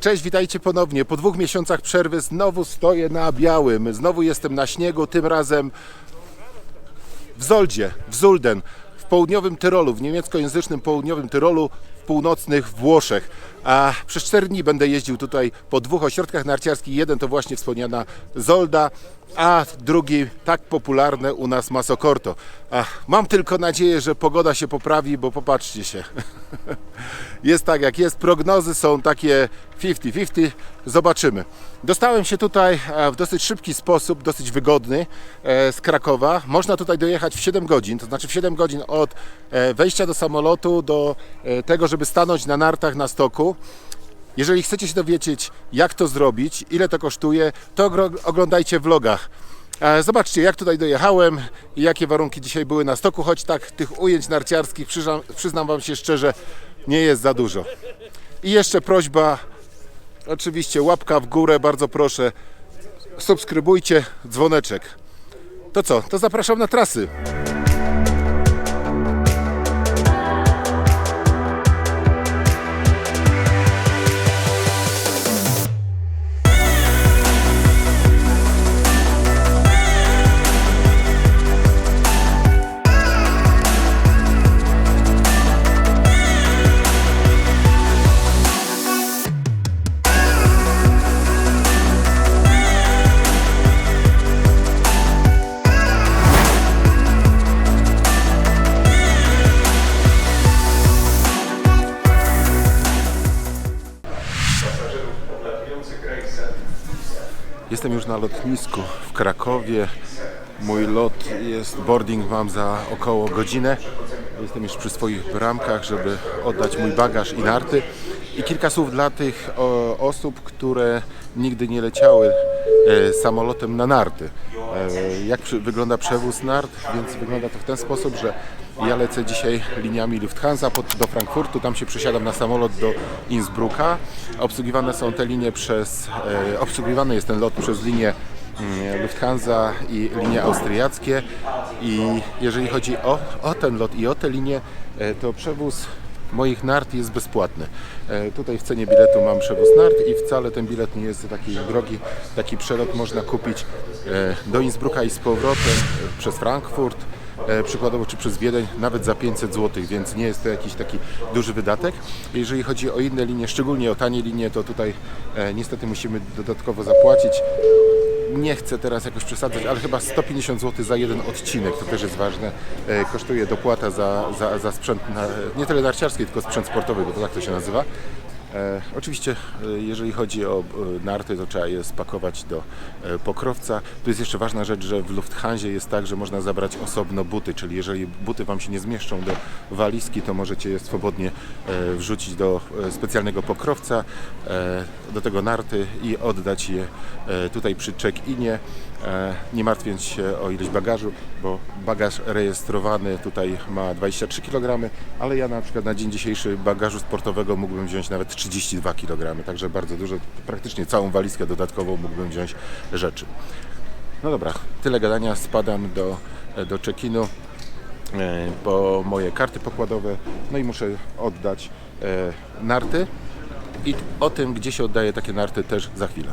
Cześć, witajcie ponownie. Po dwóch miesiącach przerwy znowu stoję na białym. Znowu jestem na śniegu, tym razem w Zoldzie, w Zulden, w południowym Tyrolu, w niemieckojęzycznym południowym Tyrolu, w północnych Włoszech. A przez 4 dni będę jeździł tutaj po dwóch ośrodkach narciarskich. Jeden to właśnie wspomniana Zolda, a drugi tak popularne u nas Masokorto. Mam tylko nadzieję, że pogoda się poprawi, bo popatrzcie się. jest tak jak jest, prognozy są takie 50-50, zobaczymy. Dostałem się tutaj e, w dosyć szybki sposób, dosyć wygodny e, z Krakowa. Można tutaj dojechać w 7 godzin, to znaczy w 7 godzin od e, wejścia do samolotu do tego, żeby stanąć na nartach na stoku. Jeżeli chcecie się dowiedzieć, jak to zrobić, ile to kosztuje, to oglądajcie w vlogach. E, Zobaczcie, jak tutaj dojechałem i jakie warunki dzisiaj były na stoku, choć tak tych ujęć narciarskich, przyznam, przyznam Wam się szczerze, nie jest za dużo. I jeszcze prośba, oczywiście łapka w górę, bardzo proszę, subskrybujcie, dzwoneczek. To co, to zapraszam na trasy. Jestem już na lotnisku w Krakowie. Mój lot jest, boarding mam za około godzinę. Jestem już przy swoich bramkach, żeby oddać mój bagaż i narty. I kilka słów dla tych o, osób, które nigdy nie leciały e, samolotem na narty. E, jak przy, wygląda przewóz nart? Więc wygląda to w ten sposób, że ja lecę dzisiaj liniami Lufthansa pod, do Frankfurtu, tam się przesiadam na samolot do Innsbrucka. Obsługiwane są te linie przez, e, obsługiwany jest ten lot przez linię mm, Lufthansa i linie austriackie i jeżeli chodzi o, o ten lot i o te linie, e, to przewóz moich nart jest bezpłatny. E, Tutaj w cenie biletu mam przewóz nart i wcale ten bilet nie jest taki drogi. Taki przelot można kupić e, do Innsbrucka i z powrotem przez Frankfurt przykładowo czy przez Wiedeń nawet za 500 zł, więc nie jest to jakiś taki duży wydatek. Jeżeli chodzi o inne linie, szczególnie o tanie linie, to tutaj e, niestety musimy dodatkowo zapłacić. Nie chcę teraz jakoś przesadzać, ale chyba 150 zł za jeden odcinek, to też jest ważne. E, Kosztuje dopłata za, za, za sprzęt, na, nie tyle narciarski, tylko sprzęt sportowy, bo to tak to się nazywa. E, oczywiście, e, jeżeli chodzi o e, narty, to trzeba je spakować do e, pokrowca. Tu jest jeszcze ważna rzecz, że w Lufthansie jest tak, że można zabrać osobno buty, czyli jeżeli buty Wam się nie zmieszczą do walizki, to możecie je swobodnie wrzucić do specjalnego pokrowca, do tego narty i oddać je tutaj przy check-inie, nie martwiąc się o ilość bagażu, bo bagaż rejestrowany tutaj ma 23 kg, ale ja na przykład na dzień dzisiejszy bagażu sportowego mógłbym wziąć nawet 32 kg, także bardzo dużo, praktycznie całą walizkę dodatkową mógłbym wziąć rzeczy. No dobra, tyle gadania, spadam do, do check-inu e, po moje karty pokładowe, no i muszę oddać e, narty i o tym, gdzie się oddaje takie narty też za chwilę.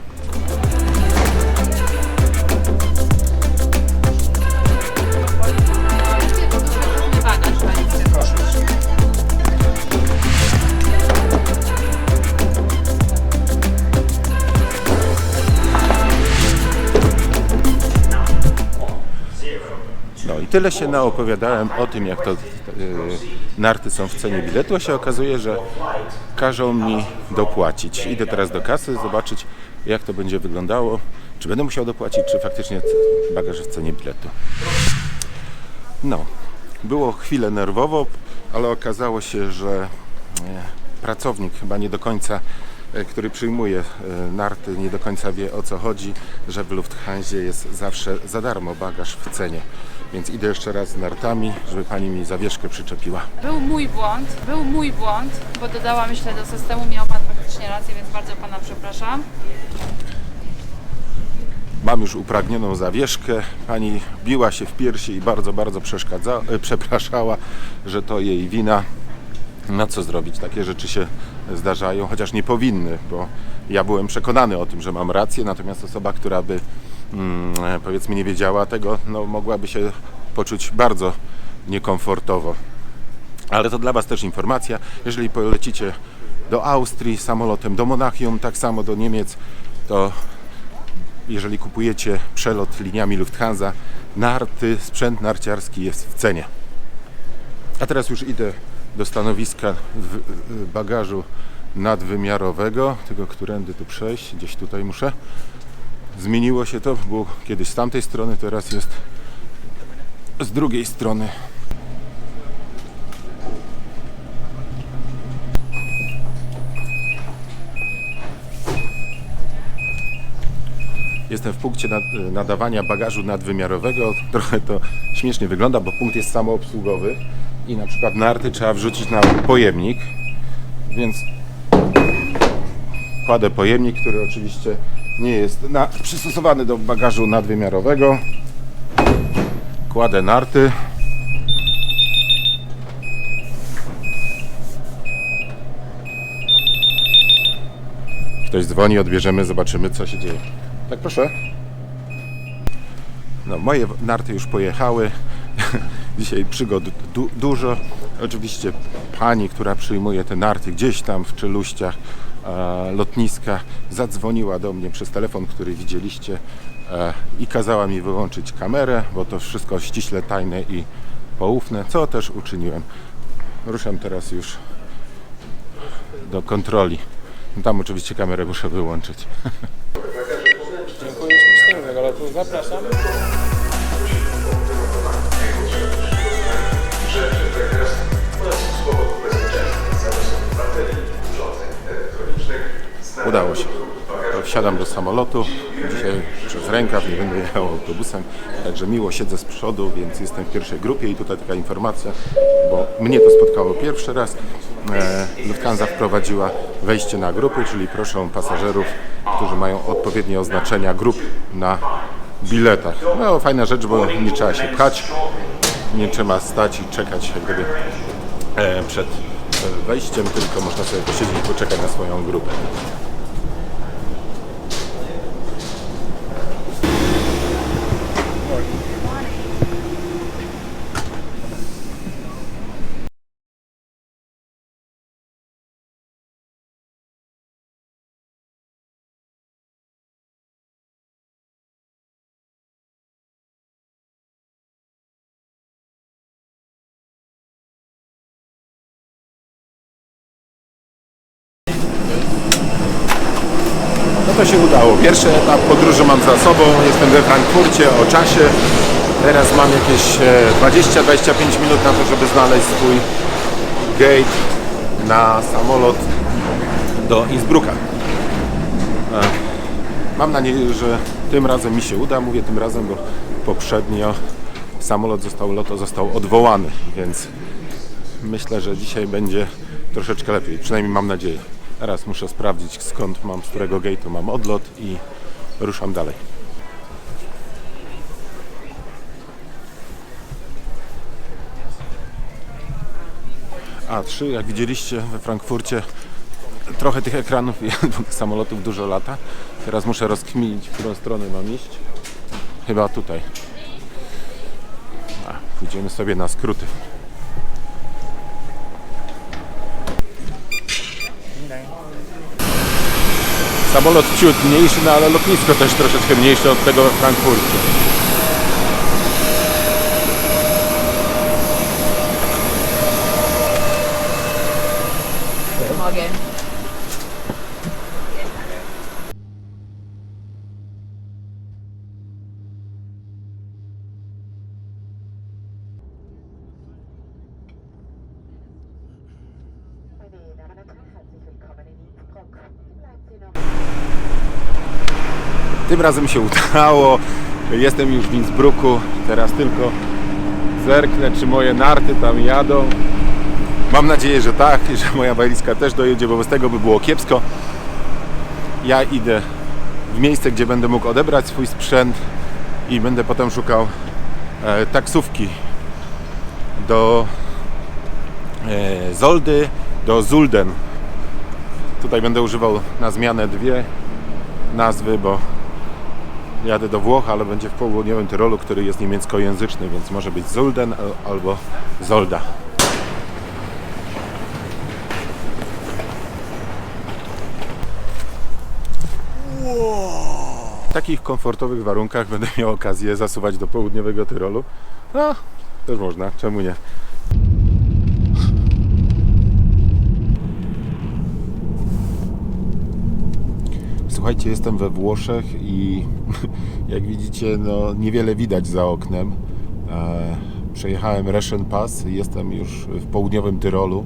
Tyle się naopowiadałem o tym, jak to e, narty są w cenie biletu, a się okazuje, że każą mi dopłacić. Idę teraz do kasy, zobaczyć jak to będzie wyglądało, czy będę musiał dopłacić, czy faktycznie bagaż w cenie biletu. No, było chwilę nerwowo, ale okazało się, że e, pracownik chyba nie do końca, e, który przyjmuje narty, nie do końca wie o co chodzi, że w Lufthansie jest zawsze za darmo bagaż w cenie. Więc idę jeszcze raz z nartami, żeby pani mi zawieszkę przyczepiła. Był mój błąd, był mój błąd, bo dodałam myślę do systemu, miał Pan faktycznie rację, więc bardzo Pana przepraszam. Mam już upragnioną zawieszkę. Pani biła się w piersi i bardzo, bardzo przeszkadza, e, przepraszała, że to jej wina. Na co zrobić? Takie rzeczy się zdarzają, chociaż nie powinny, bo ja byłem przekonany o tym, że mam rację, natomiast osoba, która by powiedzmy nie wiedziała tego, no, mogłaby się poczuć bardzo niekomfortowo. Ale to dla Was też informacja. Jeżeli polecicie do Austrii samolotem, do Monachium, tak samo do Niemiec, to jeżeli kupujecie przelot liniami Lufthansa, narty, sprzęt narciarski jest w cenie. A teraz już idę do stanowiska bagażu nadwymiarowego, tego którędy tu przejść, gdzieś tutaj muszę. Zmieniło się to, było kiedyś z tamtej strony, teraz jest z drugiej strony. Jestem w punkcie nad, nadawania bagażu nadwymiarowego. Trochę to śmiesznie wygląda, bo punkt jest samoobsługowy i na przykład narty trzeba wrzucić na pojemnik, więc kładę pojemnik, który oczywiście nie jest na, przystosowany do bagażu nadwymiarowego. Kładę narty. Ktoś dzwoni, odbierzemy, zobaczymy co się dzieje. Tak, proszę. No, moje narty już pojechały. Dzisiaj przygód du- dużo. Oczywiście pani, która przyjmuje te narty gdzieś tam w czeluściach lotniska, zadzwoniła do mnie przez telefon, który widzieliście e, i kazała mi wyłączyć kamerę, bo to wszystko ściśle tajne i poufne, co też uczyniłem. Ruszam teraz już do kontroli. Tam oczywiście kamerę muszę wyłączyć. Dziękuję ślicznego lotu. Zapraszam. Wsiadam do samolotu. Dzisiaj przez rękaw nie będę jechał autobusem, także miło siedzę z przodu, więc jestem w pierwszej grupie i tutaj taka informacja, bo mnie to spotkało pierwszy raz. E, Lufthansa wprowadziła wejście na grupy, czyli proszą pasażerów, którzy mają odpowiednie oznaczenia grup na biletach. No fajna rzecz, bo nie trzeba się pchać, nie trzeba stać i czekać jak e, przed wejściem, tylko można sobie posiedzieć i poczekać na swoją grupę. To się udało. Pierwszy etap podróży mam za sobą. Jestem we Frankfurcie o czasie. Teraz mam jakieś e, 20-25 minut na to, żeby znaleźć swój gate na samolot do Innsbrucka. E, Mam nadzieję, że tym razem mi się uda. Mówię tym razem, bo poprzednio samolot został, loto został odwołany, więc myślę, że dzisiaj będzie troszeczkę lepiej. Przynajmniej mam nadzieję. Teraz muszę sprawdzić skąd mam, z którego gate'u mam odlot i ruszam dalej. A3, jak widzieliście we Frankfurcie, trochę tych ekranów i samolotów dużo lata. Teraz muszę rozkminić, w którą stronę mam iść. Chyba tutaj. A, pójdziemy sobie na skróty. Samolot ciut mniejszy, no ale lotnisko też troszeczkę mniejsze od tego we Frankfurcie. Tym razem się udało. Jestem już w Innsbrucku. Teraz tylko zerknę, czy moje narty tam jadą. Mam nadzieję, że tak i że moja walizka też dojedzie, bo bez tego by było kiepsko. Ja idę w miejsce, gdzie będę mógł odebrać swój sprzęt i będę potem szukał e, taksówki do e, Zoldy do Zulden. Tutaj będę używał na zmianę dwie nazwy, bo jadę do Włoch, ale będzie w południowym Tyrolu, który jest niemieckojęzyczny, więc może być Zulden al- albo Zolda. W takich komfortowych warunkach będę miał okazję zasuwać do południowego Tyrolu. No, też można, czemu nie? Słuchajcie, jestem we Włoszech i jak widzicie, no niewiele widać za oknem. E, przejechałem Reschen Pass, jestem już w południowym Tyrolu,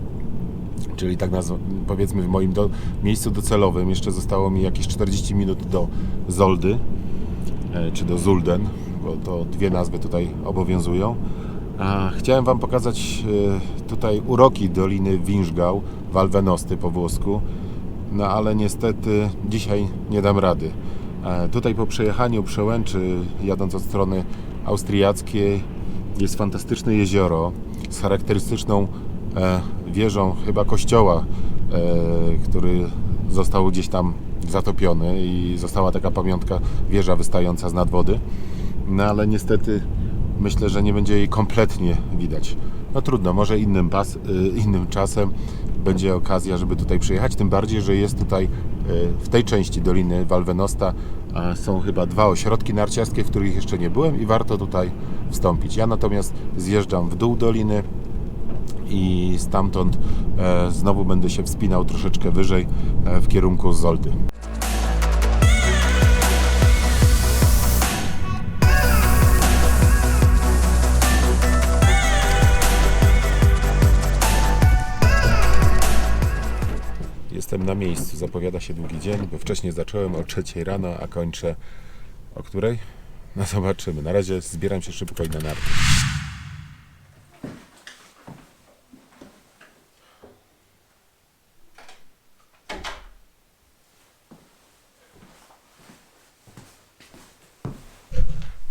czyli tak nazw- powiedzmy w moim do, miejscu docelowym. Jeszcze zostało mi jakieś 40 minut do Zoldy, e, czy do Zulden, bo to dwie nazwy tutaj obowiązują. A, chciałem Wam pokazać e, tutaj uroki Doliny Winżgał, Walwenosty po włosku, no ale niestety dzisiaj nie dam rady. E, Tutaj po przejechaniu przełęczy, jadąc od strony austriackiej, jest fantastyczne jezioro z charakterystyczną e, wieżą chyba kościoła, e, który został gdzieś tam zatopiony i została taka pamiątka wieża wystająca z nad wody. No ale niestety myślę, że nie będzie jej kompletnie widać. No trudno, może innym, pas, innym czasem będzie okazja, żeby tutaj przyjechać. Tym bardziej, że jest tutaj y, w tej części Doliny Walwenosta a są chyba dwa ośrodki narciarskie, w których jeszcze nie byłem i warto tutaj wstąpić. Ja natomiast zjeżdżam w dół doliny i stamtąd e, znowu będę się wspinał troszeczkę wyżej e, w kierunku Zoldy. Na miejscu. Zapowiada się długi dzień, bo wcześniej zacząłem o 3 rano, a kończę o której? No zobaczymy. Na razie zbieram się szybko i na narty.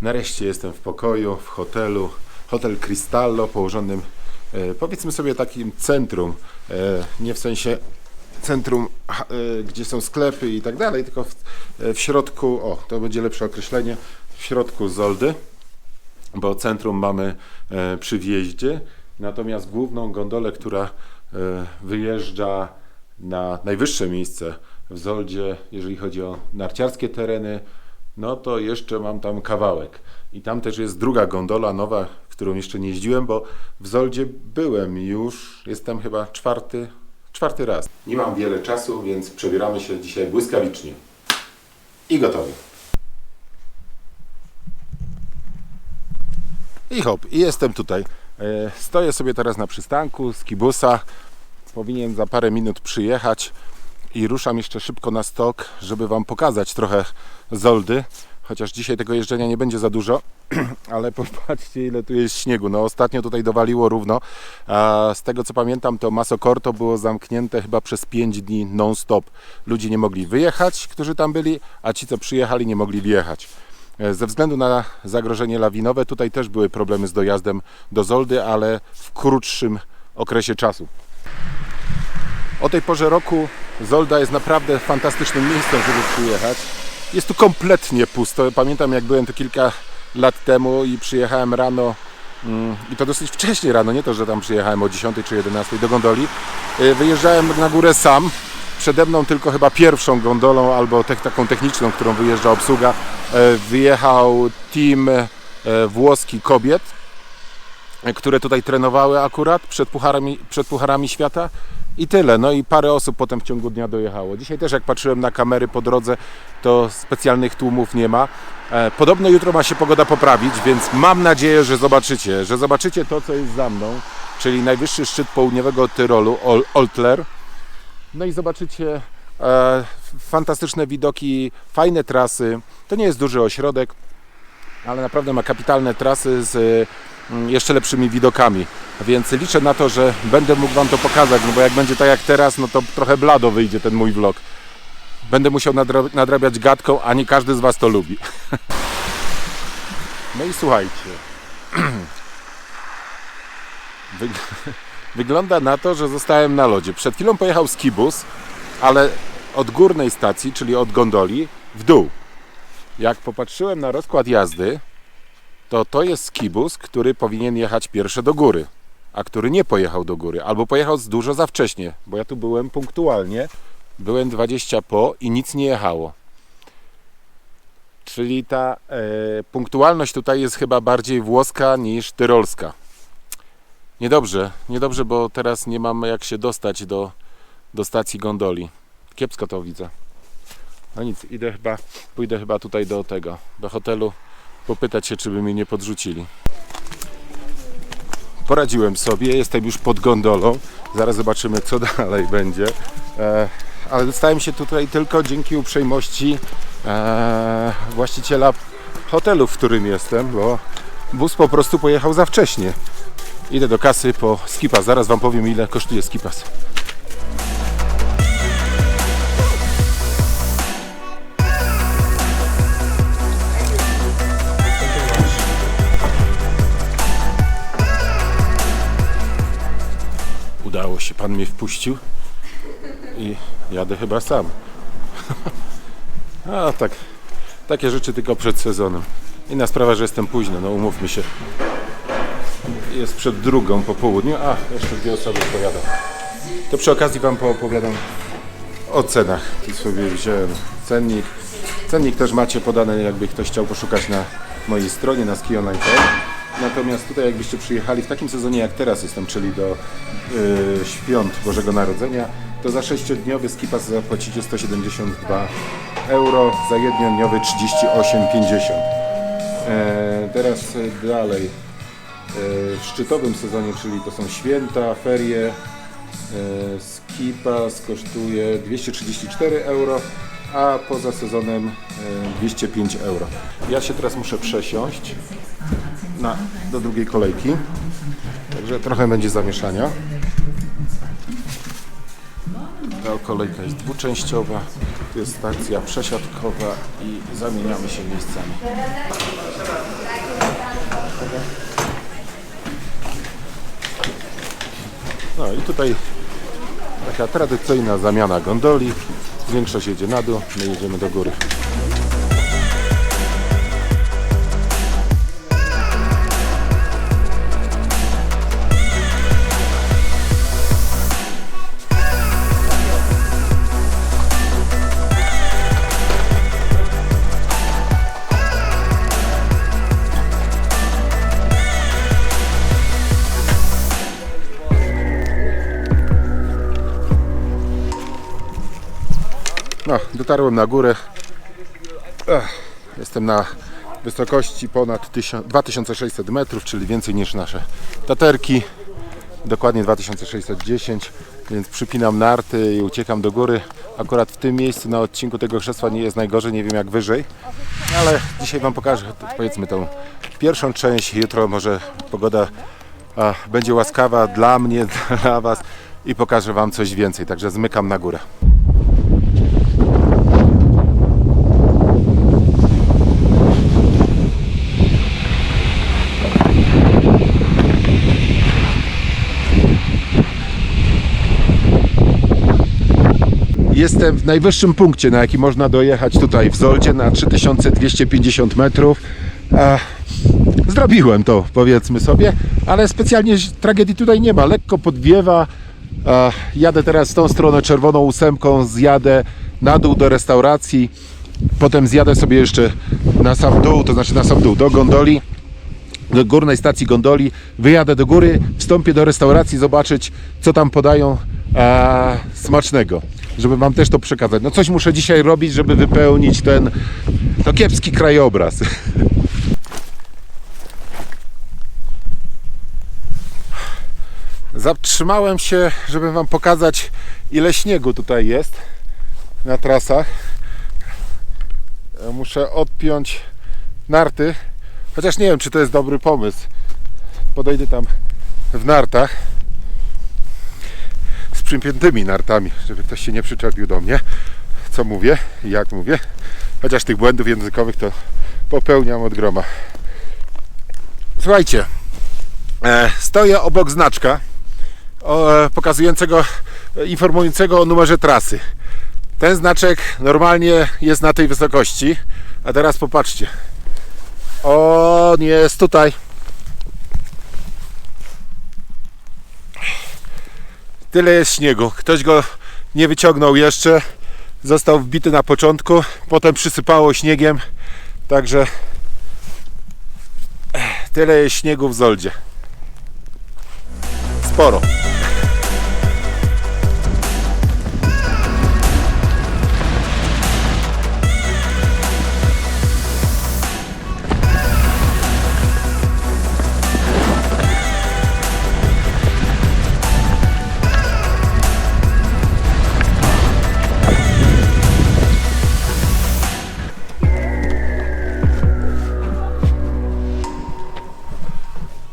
Nareszcie jestem w pokoju, w hotelu. Hotel Cristallo, położonym e, powiedzmy sobie takim centrum. E, nie w sensie centrum, e, gdzie są sklepy i tak dalej, tylko w, e, w środku, o, to będzie lepsze określenie, w środku Zoldy, bo centrum mamy e, przy wjeździe, natomiast główną gondolę, która wyjeżdża na najwyższe miejsce w Zoldzie, jeżeli chodzi o narciarskie tereny, no to jeszcze mam tam kawałek. I tam też jest druga gondola nowa, którą jeszcze nie jeździłem, bo w Zoldzie byłem już, jestem chyba czwarty, czwarty raz. Nie mam wiele czasu, więc przebieramy się dzisiaj błyskawicznie. I gotowi. I hop, i jestem tutaj. E, Stoję sobie teraz na przystanku z kibusa. Powinien za parę minut przyjechać i ruszam jeszcze szybko na stok, żeby Wam pokazać trochę Zoldy. Chociaż dzisiaj tego jeżdżenia nie będzie za dużo, ale popatrzcie ile tu jest śniegu. No ostatnio tutaj dowaliło równo. Z tego co pamiętam to Masokorto było zamknięte chyba przez 5 dni non-stop. Ludzie nie mogli wyjechać, którzy tam byli, a ci co przyjechali nie mogli wjechać. E, Ze względu na zagrożenie lawinowe tutaj też były problemy z dojazdem do Zoldy, ale w krótszym okresie czasu. O tej porze roku Zolda jest naprawdę fantastycznym miejscem, żeby przyjechać. Jest tu kompletnie pusto. Pamiętam jak byłem tu kilka lat temu i przyjechałem rano mm, i to dosyć wcześnie rano, nie to, że tam przyjechałem o 10 czy 11 do gondoli. Y, Wyjeżdżałem na górę sam. Przede mną tylko chyba pierwszą gondolą albo te, taką techniczną, którą wyjeżdża obsługa. e, Wyjechał team e, włoski kobiet, e, które tutaj trenowały akurat przed pucharami, przed pucharami świata. I tyle. No i parę osób potem w ciągu dnia dojechało. Dzisiaj też jak patrzyłem na kamery po drodze, to specjalnych tłumów nie ma. E, Podobno jutro ma się pogoda poprawić, więc mam nadzieję, że zobaczycie, że zobaczycie to, co jest za mną, czyli najwyższy szczyt południowego Tyrolu, Ol- Oltler. No i zobaczycie e, fantastyczne widoki, fajne trasy. To nie jest duży ośrodek, ale naprawdę ma kapitalne trasy z jeszcze lepszymi widokami. Więc liczę na to, że będę mógł Wam to pokazać, no bo jak będzie tak jak teraz, no to trochę blado wyjdzie ten mój vlog. Będę musiał nadra- nadrabiać gadką, a nie każdy z Was to lubi. No i słuchajcie. Wy- Wygląda na to, że zostałem na lodzie. Przed chwilą pojechał skibus, ale od górnej stacji, czyli od gondoli, w dół. Jak popatrzyłem na rozkład jazdy, to to jest skibus, który powinien jechać pierwszy do góry, a który nie pojechał do góry, albo pojechał z dużo za wcześnie, bo ja tu byłem punktualnie, byłem 20 po i nic nie jechało. Czyli ta e, punktualność tutaj jest chyba bardziej włoska niż tyrolska. Niedobrze, niedobrze, bo teraz nie mam jak się dostać do, do stacji gondoli. Kiepsko to widzę. No nic, idę chyba, pójdę chyba tutaj do tego, do hotelu, popytać się, czy by mnie nie podrzucili. Poradziłem sobie, jestem już pod gondolą. Zaraz zobaczymy, co dalej będzie. E, ale dostałem się tutaj tylko dzięki uprzejmości e, właściciela hotelu, w którym jestem, bo bus po prostu pojechał za wcześnie. Idę do kasy po skipas. Zaraz Wam powiem, ile kosztuje skipas. Pan mnie wpuścił i jadę chyba sam. A tak, takie rzeczy tylko przed sezonem. Inna sprawa, że jestem późno, no umówmy się. Jest przed drugą po południu, a jeszcze dwie osoby pojadą. To przy okazji Wam poopowiadam o cenach. Tu sobie wziąłem cennik. Cennik też macie podany, jakby ktoś chciał poszukać na mojej stronie, na skionline.pl. Natomiast tutaj jakbyście przyjechali w takim sezonie jak teraz jestem, czyli do y, świąt Bożego Narodzenia, to za 6-dniowy skipas zapłacicie 172 euro, za jednodniowy 38,50. E, teraz dalej. E, w szczytowym sezonie, czyli to są święta, ferie, e, skipas kosztuje 234 euro, a poza sezonem e, 205 euro. Ja się teraz muszę przesiąść na, do drugiej kolejki, także trochę będzie zamieszania. Ta kolejka jest dwuczęściowa, tu jest stacja przesiadkowa i zamieniamy się miejscami. No i tutaj taka tradycyjna zamiana gondoli. Większość jedzie na dół, my jedziemy do góry. Dotarłem na górę. Jestem na wysokości ponad 1000 2600 metrów, czyli więcej niż nasze taterki. Dokładnie 2610, więc przypinam narty i uciekam do góry. Akurat w tym miejscu na odcinku tego krzesła nie jest najgorzej, nie wiem jak wyżej. Ale dzisiaj Wam pokażę powiedzmy tą pierwszą część. Jutro może pogoda a, będzie łaskawa dla mnie, dla Was i pokażę Wam coś więcej. Także zmykam na górę. Jestem w najwyższym punkcie, na jaki można dojechać tutaj w Zoldzie na 3250 metrów. Zrobiłem to, powiedzmy sobie, ale specjalnie tragedii tutaj nie ma. Lekko podwiewa. Jadę teraz w tą stronę czerwoną ósemką, zjadę na dół do restauracji. Potem zjadę sobie jeszcze na sam dół, to znaczy na sam dół do gondoli do górnej stacji gondoli, wyjadę do góry, wstąpię do restauracji, zobaczyć co tam podają smacznego, żeby Wam też to przekazać. No coś muszę dzisiaj robić, żeby wypełnić ten no, kiepski krajobraz. Zatrzymałem się, żeby Wam pokazać ile śniegu tutaj jest na trasach. Muszę odpiąć narty Chociaż nie wiem, czy to jest dobry pomysł. Podejdę tam w nartach przypiętymi nartami, żeby ktoś się nie przyczepił do mnie, co mówię i jak mówię. Chociaż tych błędów językowych to popełniam od groma. Słuchajcie, e, stoję obok znaczka, e, pokazującego, e, informującego o numerze trasy. Ten znaczek normalnie jest na tej wysokości, a teraz popatrzcie. On jest tutaj. Tyle jest śniegu. Ktoś go nie wyciągnął jeszcze. Został wbity na początku, potem przysypało śniegiem. Także eh, tyle jest śniegu w Zoldzie. Sporo.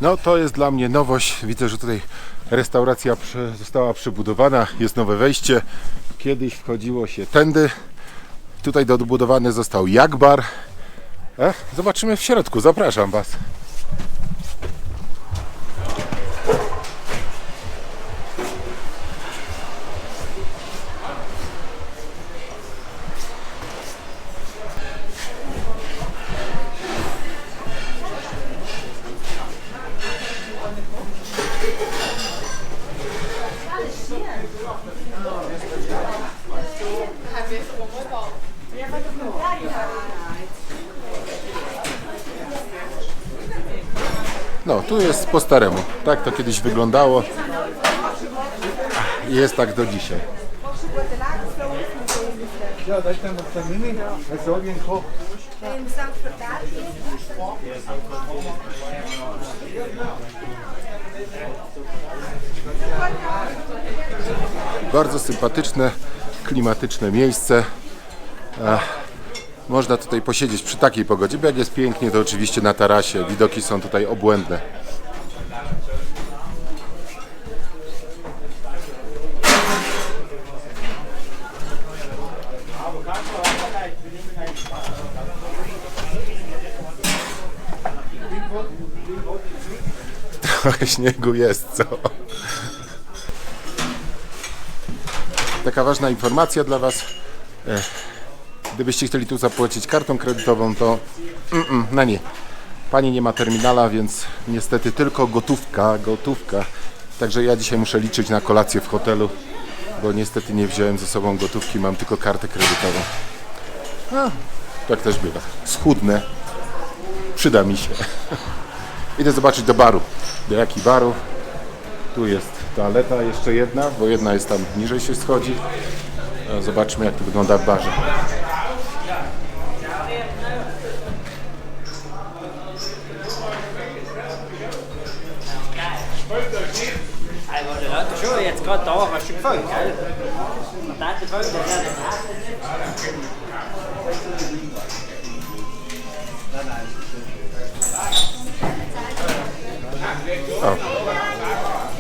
No to jest dla mnie nowość. Widzę, że tutaj restauracja została przebudowana, jest nowe wejście. Kiedyś wchodziło się tędy. Tutaj dobudowany został Jakbar. E? Zobaczymy w środku, zapraszam Was. No, tu jest po staremu. Tak to kiedyś wyglądało. I Jest tak do dzisiaj. Bardzo sympatyczne, klimatyczne miejsce. Można tutaj posiedzieć przy takiej pogodzie, bo jak jest pięknie, to oczywiście na tarasie. Widoki są tutaj obłędne. Trochę śniegu jest, co? Taka ważna informacja dla Was. Gdybyście chcieli tu zapłacić kartą kredytową, to mm-mm, na nie. Pani nie ma terminala, więc niestety tylko gotówka, gotówka. Także ja dzisiaj muszę liczyć na kolację w hotelu, bo niestety nie wziąłem ze sobą gotówki, mam tylko kartę kredytową. A, tak też bywa. Schudnę. Przyda mi się. Idę zobaczyć do baru. Do jaki baru? Tu jest toaleta, jeszcze jedna, bo jedna jest tam niżej się schodzi. Zobaczmy jak to wygląda w barze. Så jetzt gerade da, hast du gefallen, gell? Die Folge, der hat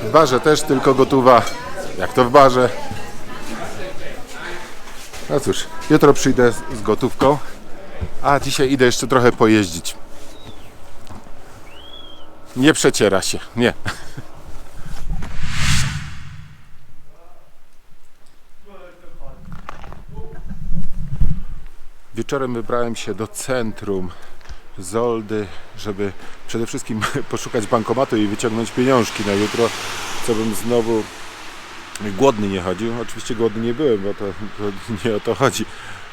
W barze też tylko gotowa. Jak to w barze? No cóż, jutro przyjdę z gotówką, a dzisiaj idę jeszcze trochę pojeździć. Nie przeciera się, nie. Wieczorem wybrałem się do centrum Zoldy, żeby przede wszystkim poszukać bankomatu i wyciągnąć pieniążki na jutro, co bym znowu głodny nie chodził. Oczywiście głodny nie byłem, bo to, to nie o to chodzi,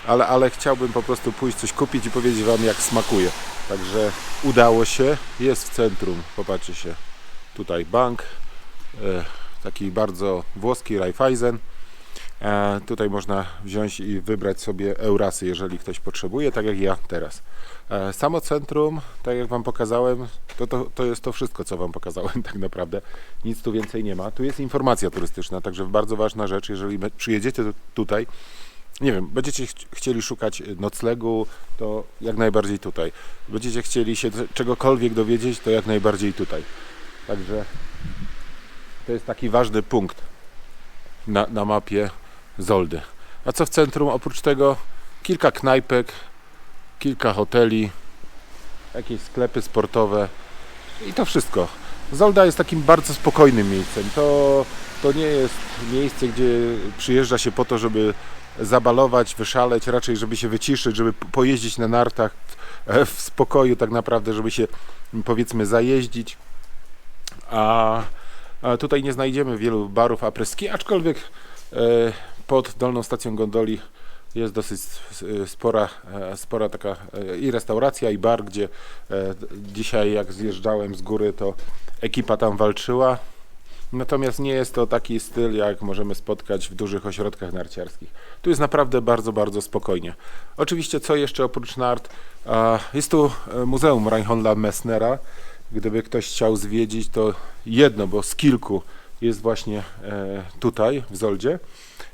ale, ale chciałbym po prostu pójść coś kupić i powiedzieć Wam jak smakuje. Także udało się, jest w centrum, popatrzcie się, tutaj bank, e, taki bardzo włoski Raiffeisen. E, tutaj można wziąć i wybrać sobie Eurasy, jeżeli ktoś potrzebuje, tak jak ja teraz. E, samo centrum, tak jak Wam pokazałem, to, to, to jest to wszystko, co Wam pokazałem tak naprawdę. Nic tu więcej nie ma. Tu jest informacja turystyczna, także bardzo ważna rzecz, jeżeli przyjedziecie tu- tutaj, nie wiem, będziecie ch- chcieli szukać noclegu, to jak najbardziej tutaj. Będziecie chcieli się czegokolwiek dowiedzieć, to jak najbardziej tutaj. Także to jest taki ważny punkt na, na mapie Zoldy. A co w centrum? Oprócz tego kilka knajpek, kilka hoteli, jakieś sklepy sportowe i to wszystko. Zolda jest takim bardzo spokojnym miejscem. To, to nie jest miejsce, gdzie przyjeżdża się po to, żeby zabalować, wyszaleć, raczej żeby się wyciszyć, żeby pojeździć na nartach e, w spokoju tak naprawdę, żeby się powiedzmy zajeździć. A, a tutaj nie znajdziemy wielu barów apreski, aczkolwiek e, pod dolną stacją gondoli jest dosyć spora, e, spora taka e, i restauracja, i bar, gdzie e, dzisiaj jak zjeżdżałem z góry, to ekipa tam walczyła. Natomiast nie jest to taki styl, jak możemy spotkać w dużych ośrodkach narciarskich. Tu jest naprawdę bardzo, bardzo spokojnie. Oczywiście, co jeszcze oprócz nart? Jest tu Muzeum Reinholda Messnera. Gdyby ktoś chciał zwiedzić, to jedno, bo z kilku jest właśnie tutaj, w Zoldzie.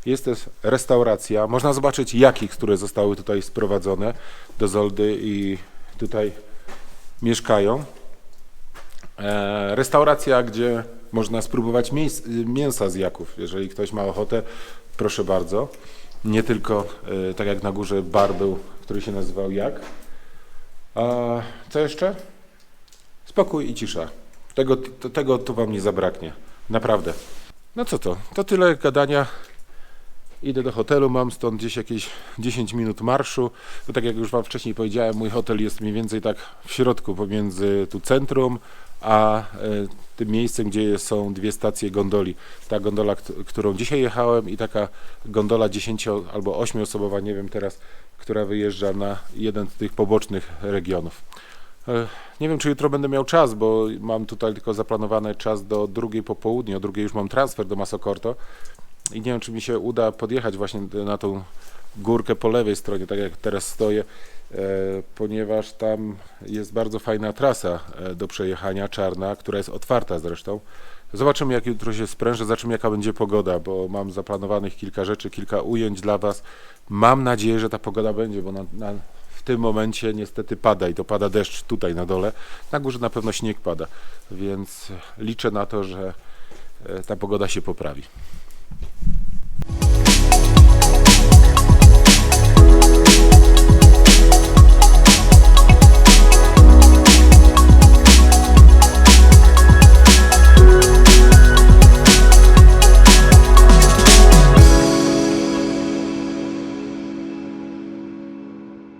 Jest też restauracja. Można zobaczyć jakich, które zostały tutaj sprowadzone do Zoldy i tutaj mieszkają. E, restauracja, gdzie można spróbować mięsa z jaków. Jeżeli ktoś ma ochotę, proszę bardzo. Nie tylko, e, tak jak na górze, bar był, który się nazywał Jak. A co jeszcze? Spokój i cisza. Tego, t- tego tu Wam nie zabraknie. Naprawdę. No co to? To tyle gadania. Idę do hotelu, mam stąd gdzieś jakieś 10 minut marszu. To tak jak już Wam wcześniej powiedziałem, mój hotel jest mniej więcej tak w środku pomiędzy tu centrum, a e, tym miejscem, gdzie są dwie stacje gondoli. Ta gondola, kt- którą dzisiaj jechałem i taka gondola 10 albo 8 osobowa, nie wiem teraz, która wyjeżdża na jeden z tych pobocznych regionów. E, Nie wiem, czy jutro będę miał czas, bo mam tutaj tylko zaplanowany czas do drugiej po południu. O drugiej już mam transfer do Masokorto i nie wiem, czy mi się uda podjechać właśnie na tą górkę po lewej stronie, tak jak teraz stoję, e, ponieważ tam jest bardzo fajna trasa e, do przejechania, czarna, która jest otwarta zresztą. Zobaczymy, jak jutro się sprężę, zobaczymy, jaka będzie pogoda, bo mam zaplanowanych kilka rzeczy, kilka ujęć dla Was. Mam nadzieję, że ta pogoda będzie, bo na, na, w tym momencie niestety pada i to pada deszcz tutaj na dole. Na górze na pewno śnieg pada, więc liczę na to, że e, ta pogoda się poprawi.